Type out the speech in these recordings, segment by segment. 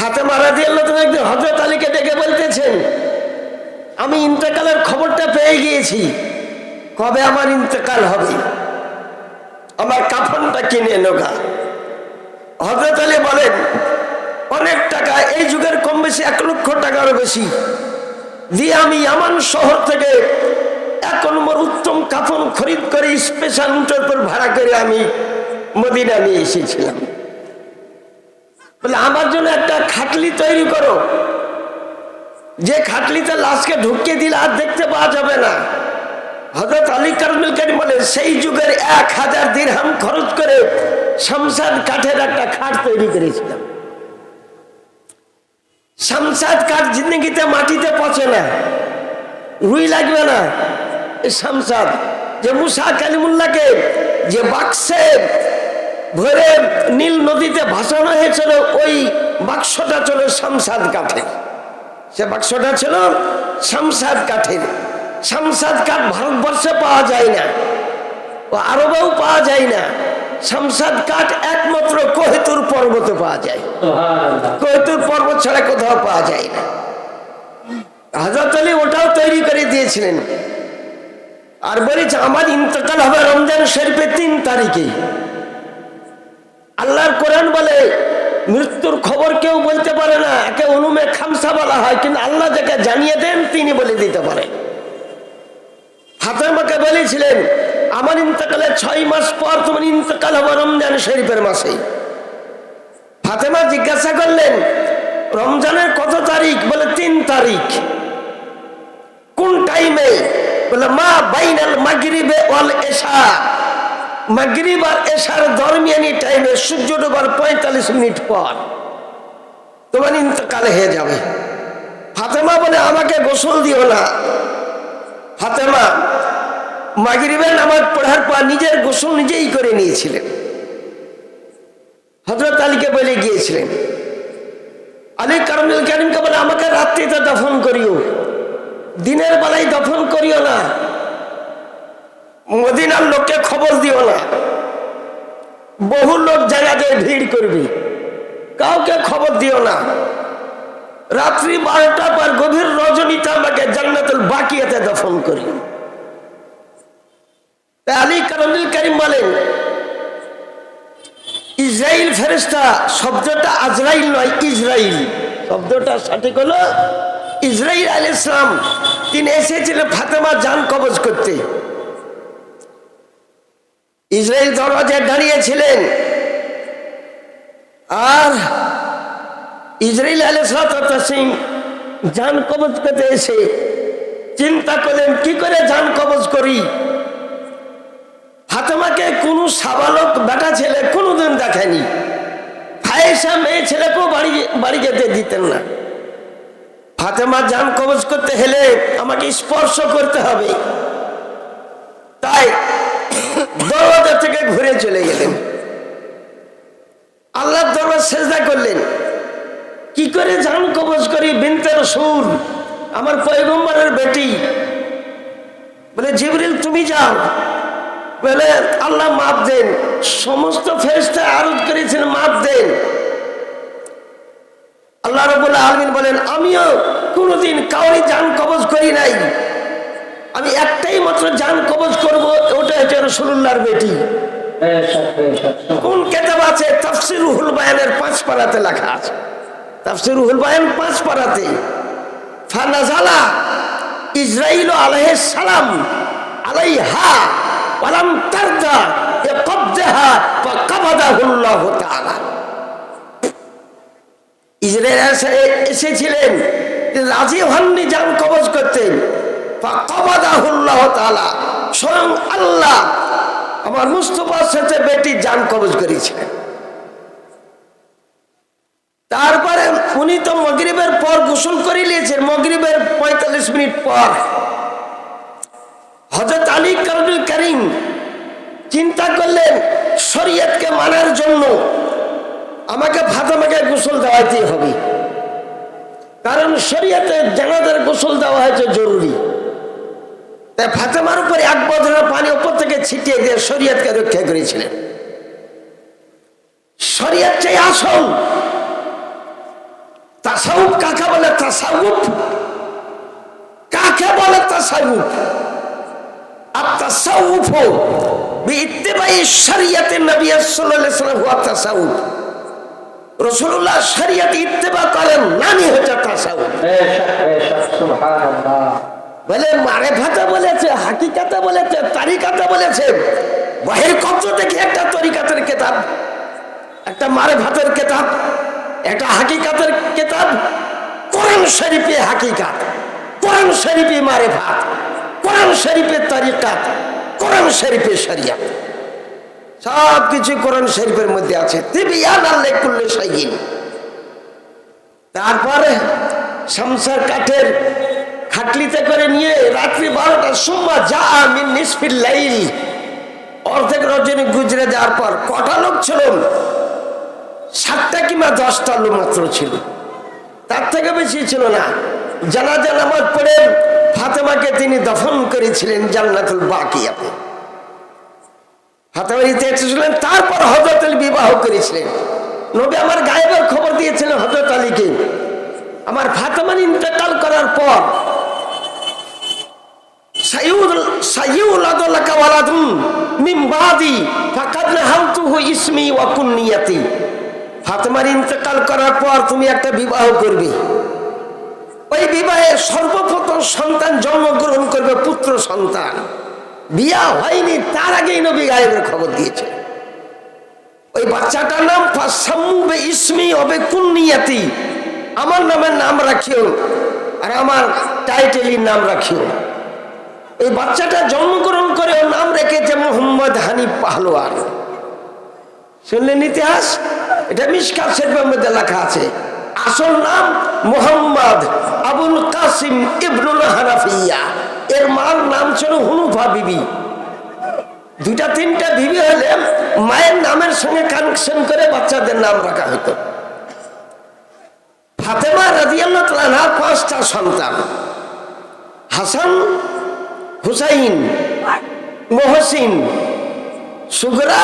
হাতে মারা দিয়ে একদিন হজরত আলীকে ডেকে বলতেছেন, আমি ইন্তেকালের খবরটা পেয়ে গিয়েছি। কবে আমার ইন্তেকাল হবে? আমার কাফনটা কিনে নোগা হজরত আলী বলেন, অনেক টাকা, এই যুগের কম বেশি এক লক্ষ টাকারও বেশি। দিয়ে আমি ইয়ামান শহর থেকে এক নম্বর উত্তম কাফন খরিদ করে স্পেশাল উটের উপর ভাড়া করে আমি মদিনা নিয়ে এসেছিলাম। আমার জন্য একটা খাটলি তৈরি করো। যে খাটলিতে লাশকে ঢুকিয়ে দিলে আর দেখতে পাওয়া যাবে না। হজরত আলী কারমিল কারিম বলে, সেই যুগের এক হাজার দিরহাম খরচ করে শামসাদ কাঠের একটা খাট তৈরি করেছিলাম। শামসাদ কাঠ জিন্দগিতে মাটিতে পচে না, রুই লাগবে না। এই শামসাদ, যে মুসা কালিমুল্লাহকে যে বাক্সে ভরে নীল নদীতে ভাসানো হয়েছিল ওই বাক্সটা ছিল শামসাদ কাঠের। সে বাক্সটা ছিল শামসাদ কাঠের। শামসাদ কাঠ ভারতবর্ষে পাওয়া যায় না ও আরবেও পাওয়া যায় না। শামসাদ কাঠ একমাত্র কোহেতুর পর্বতে পাওয়া যায়। কোহেতুর পর্বত ছাড়া কোথাও পাওয়া যায় না। হাজরত আলী ওটাও তৈরি করে দিয়েছিলেন। আর বলেছে আমার ইন্তকাল হবে রমজান শরীফের তিন তারিখে। আল্লাহর কোরআন বলে, মৃত্যুর খবর কেউ বলতে পারে না, একে অনুমে খামসা বলা হয়, কিন্তু আল্লাহ যাকে জানিয়ে দেন, তিনি বলে দিতে পারেন ফাতেমাকে বলেছিলেন, আমার ইন্তকালের ছয় মাস পর তোমার ইন্তকাল হবে রমজান শরীফের মাসেই। ফাতেমা জিজ্ঞাসা করলেন, রমজানের কত তারিখ? বলে, তিন তারিখ। কোন টাইমে বলে, মা বাইনাল মাগরিবে ওয়াল এশা। মাগরিব আর এশার দরমিয়ানি টাইমে সূর্য ডোবার পঁয়তাল্লিশ মিনিট পর তোমার ইন্তকাল হয়ে যাবে। ফাতেমা বলে, আমাকে গোসল দিও না। ফাতেমা মাগরিবের নামাজ পড়ার পর নিজের গোসল নিজেই করে নিয়েছিলেন। হজরত আলীকে বলে গিয়েছিলেন, আলী কারমিল কারিমকে বলে, আমাকে রাত্রিতে দফন করিও। দিনের বেলায় দফন করিও না মদিনার লোককে খবর দিও না বহু লোক জায়গায় ভিড় করবি। কাউকে খবর দিও না। রাত্রি বারোটা পর গভীর রজনীতে আমাকে জান্নাতুল বাকিয়াতে দফন করি। আলী কারমিল কারিম বলেন, ইসরাইল ফেরেস্তা শব্দটা আজরাইল নয়, ইসরাইল। শব্দটা সঠিক হলো, ইসরাইল আল ইসলাম তিনি এসেছিলেন ফাতেমা জান কবজ করতে। ইসরায়েল দরওয়াজায় দাঁড়িয়েছিলেন। আর ইসরায়েল আলসালাম জান কবজ করতে এসে চিন্তা করলেন, কি করে জান কবজ করি? ফাতেমাকে কোনো সাবালক বেটা ছেলে কোনোদিন দেখেনি। ফায়েসা মেয়ে ছেলেকেও বাড়ি বাড়ি যেতে দিতেন না। ফাতেমা জান কবজ করতে হলে আমাকে স্পর্শ করতে হবে। তাই দরওয়াজা থেকে ঘুরে চলে গেলেন। আল্লাহ দরবার সেজদা করলেন। কি করে জান কবজ করি বিনতে রসুল, আমার পয়গম্বরের বেটি। বলে, জিবরিল, তুমি যাও। বলে, আল্লাহ মাপ দেন, সমস্ত ফেরেশতা আরজ করেছেন মাপ দেন। আল্লাহ রবুল আলমিন বলেন, আমিও কোনোদিন কাউরি জান কবজ করি নাই। আমি একটাই মাত্র জান কবজ করব, ওটা হচ্ছে রসুল্লাহর বেটি। কোন কেতাব আছে? তাফসির রুহুল বায়ানের পাঁচ পাড়াতে লেখা আছে। তাফসির রুহুল বায়ান পাঁচ পাড়াতে। ফানাজালা ইসরাইল আলাইহিস সালাম আলাইহা ওয়ালাম তারদা ইয়াকবদাহা ফাকাবাদাহুল্লাহু তাআলা। ইসরায়েল এসে- এসেছিলেন রাজি হননি যান কবজ করতেন তাআলা আমার মুস্তফার সাথে বেটি জান কবজ করেছিলেন। তারপরে উনি তো মগরিবের পর গোসল করে নিয়েছেন, মগরিবের পঁয়তাল্লিশ মিনিট পর। হজরত আলী কারুল করিম চিন্তা করলেন, শরীয়তকে মানার জন্য আমাকে ফাতেমাকে গোসল দেওয়াইতেই হবে। কারণ শরীয়তে জানাদের গোসল দেওয়া হয়েছে জরুরি। তাই ফাতেমার উপরে এক বছরের পানি উপর থেকে ছিটিয়ে দিয়ে শরীয়তকে রক্ষা করেছিলেন। শরীয়ত চাই আসল, তাসাউফ কাকে বলে? তাসাউফ? কাকে বলে তাসাউফ? আর তাসাউফ বিইত্তিবাই শরিয়তে নবী সাল্লাল্লাহু আলাইহি ওয়াসাল্লাম তাসাউফ। রাসূলুল্লাহ শরিয়ত ইত্তেবা করেন, নানি হচ্ছে বলে মারেফাতে বলেছে, হাকিকাতে বলেছে, তারিকাতে বলেছে। বাহির কত দেখি একটা তরিকাতের কেতাব, একটা মারেফাতের কেতাব, একটা হাকিকাতের কেতাব, কোরআন শরীফে হাকিকাত, কোরআন শরীফে মারেফাত কোরআন শরীফে তারিকাত, কোরআন শরীফে শরিয়াত। সব কিছু কোরআন শরীফের মধ্যে আছে। তিবিয়ান আল্লাহ কুল্লে সাইয়িন তারপরে সংসার কাঠের খাটলিতে করে নিয়ে রাত্রি বারোটার সময় যা আমি নিষ্ফির লাইল, অর্ধেক রজনী গুজরে যাওয়ার পর কটা লোক ছিল? সাতটা কিংবা দশটা লোক মাত্র ছিল। তার থেকে বেশি ছিল না। জানাজা নামাজ পড়ে ফাতেমাকে তিনি দফন করেছিলেন জান্নাতুল বাকিয়াতে ফাতেমা দিতে এসেছিলেন, তারপর হজরত আলী বিবাহ করেছিলেন। নবী আমার গায়েবের খবর দিয়েছিলেন হজরত আলীকে। আমার ফাতেমার ইন্তেকাল করার পর ফাতেমার ইন্তেকাল করার পর তুমি একটা বিবাহ করবে। ওই বিবাহে সর্বপ্রথম সন্তান জন্মগ্রহণ করবে পুত্র সন্তান। বিয়া হয়নি, তার আগেই নবী গায়েবের খবর দিয়েছে। ওই বাচ্চাটার নাম ফাসাম্মুবে ইসমি হবে কুন্নিয়াতি। আমার নামের নাম রাখিও আর আমার টাইটেলির নাম রাখিও। এই বাচ্চাটা জন্মগ্রহণ করে ওর নাম রেখেছে মোহাম্মদ হানিফ পাহলোয়ান শুনলেন ইতিহাস? এটা মিসকাত শরীফের মধ্যে লেখা আছে। আসল নাম মোহাম্মদ আবুল কাসিম ইবনুল হানাফিয়া। এর মার নাম ছিল হুনুফা বিবি। দুটা তিনটা বিবি হলে মায়ের নামের সঙ্গে কানেকশন করে বাচ্চাদের নাম রাখা হতো। ফাতেমা রাজিয়াল্লাহ পাঁচটা সন্তান। হাসান হুসাইন মহসিন সুগরা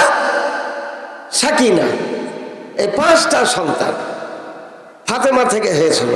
সাকিনা এই পাঁচটা সন্তান ফাতেমা থেকে হয়েছিল।